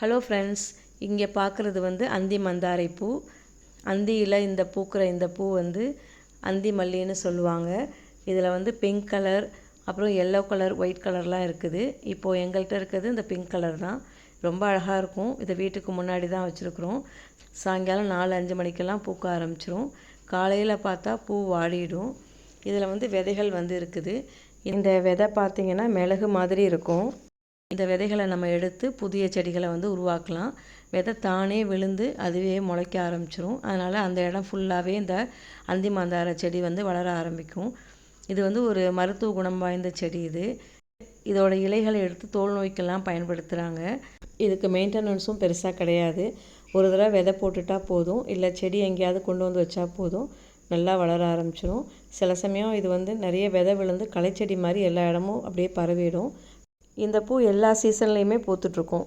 Hello friends இங்கே பார்க்குறது வந்து அந்தி மந்தாரை பூ. அந்தியில் இந்த பூக்கிற இந்த பூ வந்து அந்தி மல்லின்னு சொல்லுவாங்க. இதில் வந்து பிங்க் கலர் அப்புறம் எல்லோ கலர் ஒயிட் கலர்லாம் இருக்குது. இப்போது எங்கள்கிட்ட இருக்கிறது இந்த பிங்க் கலர் தான். ரொம்ப அழகாக இருக்கும். இதை வீட்டுக்கு முன்னாடி தான் வச்சுருக்குறோம். சாயங்காலம் நாலு அஞ்சு மணிக்கெல்லாம் பூக்க ஆரம்பிச்சிரும். காலையில் பார்த்தா பூ வாடிடும். இதில் வந்து விதைகள் வந்து இருக்குது. இந்த விதை பார்த்திங்கன்னா மிளகு மாதிரி இருக்கும். இந்த விதைகளை நம்ம எடுத்து புதிய செடிகளை வந்து உருவாக்கலாம். விதை தானே விழுந்து அதுவே முளைக்க ஆரம்பிச்சிரும். அதனால் அந்த இடம் ஃபுல்லாகவே இந்த அந்தி மந்தார செடி வந்து வளர ஆரம்பிக்கும். இது வந்து ஒரு மருத்துவ குணம் வாய்ந்த செடி இது. இதோட இலைகளை எடுத்து தோல் நோய்க்கெல்லாம் பயன்படுத்துகிறாங்க இதுக்கு மெயின்டெனன்ஸும் பெருசாக கிடையாது. ஒரு தடவை விதை போட்டுட்டா போதும். இல்லை செடி எங்கேயாவது கொண்டு வந்து வச்சா போதும். நல்லா வளர ஆரம்பிச்சிடும் சில சமயம் இது வந்து நிறைய விதை விழுந்து களைச்செடி மாதிரி எல்லா இடமும் அப்படியே பரவிடும். இந்த பூ எல்லா சீசன்லேயுமே பூத்துட்ருக்கும்